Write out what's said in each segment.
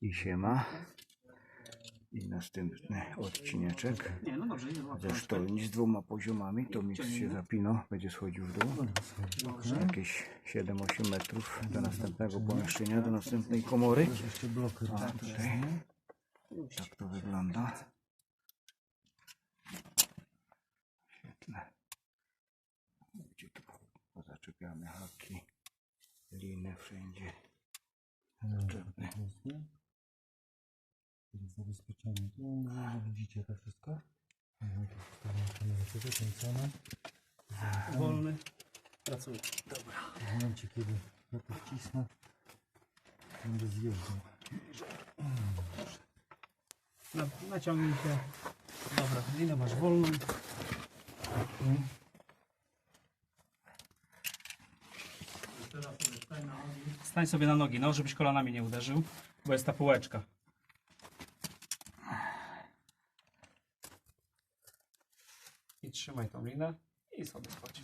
I siema. I następny odcineczek. No ma Ze sztolni z dwoma poziomami. To miks się zapino. Będzie schodził w dół. Jakieś 7-8 metrów do następnego pomieszczenia, do następnej komory. A tutaj tak to wygląda. Świetne. Gdzie tu pozaczepiamy haki, liny wszędzie. Potrzebne. Zabezpieczenie. Tu no, widzicie to wszystko. Mhm, tu wstawiam kamerę, kręcone. wolny. Pracuję. W momencie kiedy ja to wcisnę, będę zjeżdżał. Na, naciągnij się. Dobra, linę masz wolną. Stań sobie na nogi, no, żebyś kolanami nie uderzył, bo jest ta półeczka. Trzymaj tą linę i sobie schodź.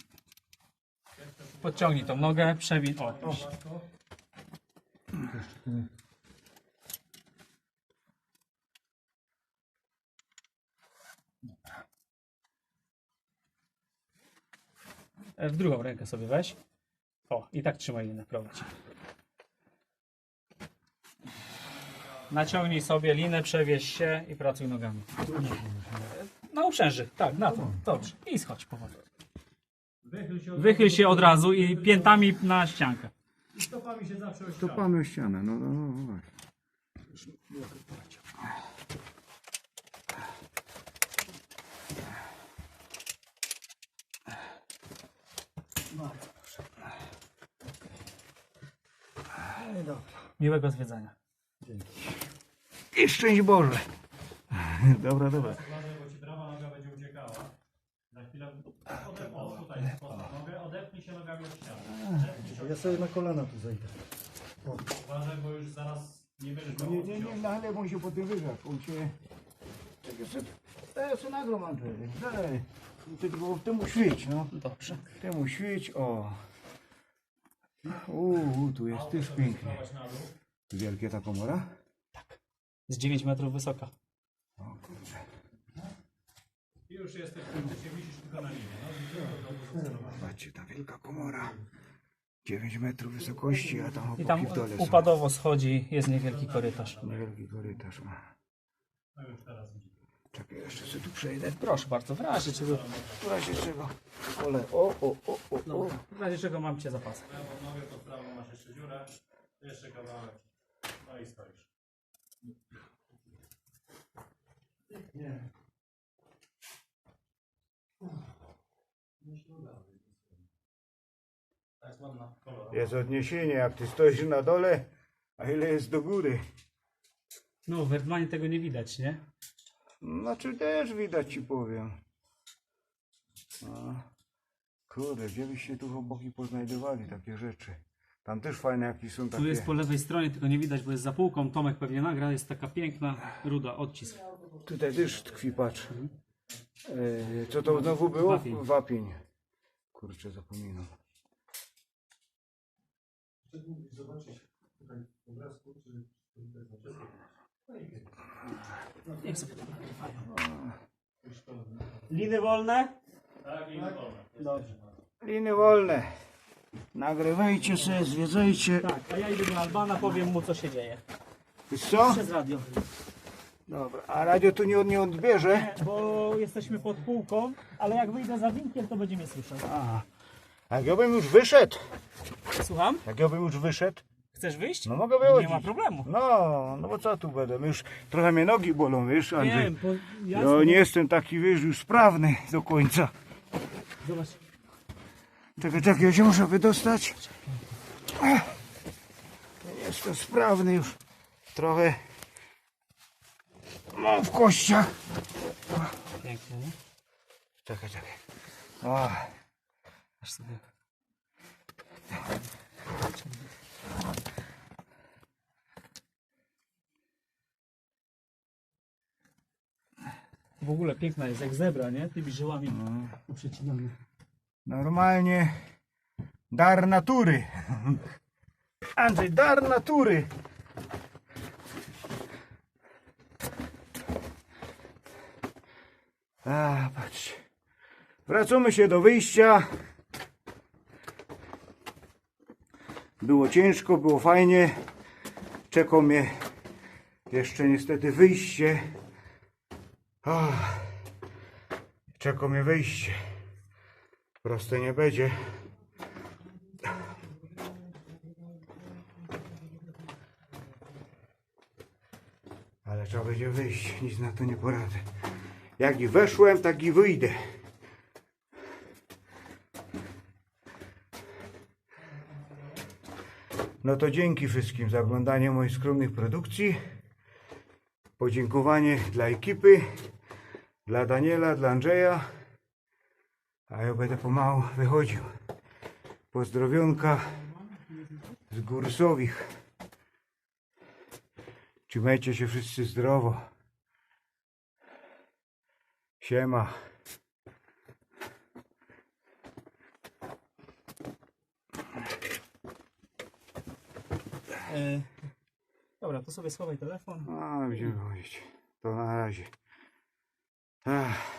Podciągnij tą nogę, przewin. O, W drugą rękę sobie weź. O, i tak trzymaj linę, prowadź. Naciągnij sobie linę, przewieź się i pracuj nogami. Uprzęży, tak, na to. Dobrze. I schodź powoli. Wychyl się od razu i piętami na ściankę. Stopamy o ścianę. No, no, no, no. właśnie. Miłego zwiedzania. I szczęść Boże. Dobra, dobra. bo ci prawa noga będzie uciekała. Ode, o, tutaj postaw nogę, odepnij się nogami od ściany. Ja sobie na kolana tu zejdę. Uważaj, bo już zaraz nie będziesz No miał nie, nie, nie, na chleb on się po tym wygrać. On się... Tak jeszcze... Ja jeszcze nagram Andrzej. Daj. Ty tylko temu świeć, no. Dobrze. Temu świeć, o. Uuu, tu jest też pięknie. na dół. Wielkie ta komora? Z 9 metrów wysoka. O kurczę. Już jesteś, ty się wisisz tylko na linie. No, Zobaczcie, ta wielka komora. 9 metrów wysokości, a tam I tam w dole są. upadowo schodzi, jest niewielki korytarz. Niewielki korytarz. no już teraz. Czekaj, jeszcze sobie tu przejdę. Proszę bardzo, w razie czego, W razie czego. Ole, o, o, o, o, o. w razie czego mam cię zapasy. Lewą nogę pod prawą masz jeszcze dziurę. Jeszcze kawałek. No i stoisz. To jest kolor. Jest odniesienie, jak ty stoisz na dole, a ile jest do góry. No, w Erdmanie tego nie widać, nie? Znaczy też widać ci powiem. A, kurde, gdzie byście tu chłopaki poznajdowali takie rzeczy? Tam też fajne jakieś są takie. Tu jest po lewej stronie, tylko nie widać, bo jest za półką. Tomek pewnie nagra, jest taka piękna ruda odcisk. Tutaj też tkwi, patrz. E, co to znowu było? Wapień. Wapień. Kurczę, zapominam. Niech sobie to nagrywają. Liny wolne? Tak, i wolno. Dobrze. Liny wolne. Nagrywajcie sobie, zwiedzajcie. Tak, a ja idę do Albana, powiem mu co się dzieje. Wiesz co? Przez radio. Dobra, a radio tu nie, nie odbierze? Bo jesteśmy pod półką, ale jak wyjdę za winkiem, to będzie mnie słyszał. A, jak ja bym już wyszedł, Słucham? jak ja bym już wyszedł, Chcesz wyjść? no mogę wychodzić. Nie ma problemu. No, no bo co tu będę? Już trochę mnie nogi bolą, wiesz, Andrzej. Wiem, bo Ja jasne, nie jestem taki, wiesz, już sprawny do końca. Zobacz. Czekaj, czekaj, ja się muszę wydostać. Ach, Nie jestem sprawny już. Trochę mam w kościach. Pięknie, nie? Czekaj, czekaj. O, Aż sobie. W ogóle piękna jest, jak zebra, nie? Tymi żyłami no. uprzecinane. Normalnie dar natury. Andrzej, dar natury. A, patrz. Wracamy się do wyjścia. Było ciężko, było fajnie. Czekał mnie jeszcze niestety wyjście. Czekał mnie wyjście. Proste nie będzie. Ale trzeba będzie wyjść, nic na to nie poradzę. Jak i weszłem, tak i wyjdę. No to dzięki wszystkim za oglądanie moich skromnych produkcji. Podziękowanie dla ekipy, dla Daniela, dla Andrzeja. A ja będę pomału wychodził. Pozdrowionka z Górsowich. Trzymajcie się wszyscy zdrowo. Siema. E, dobra, to sobie schowaj telefon. A, będziemy chodzić. To na razie. Ach.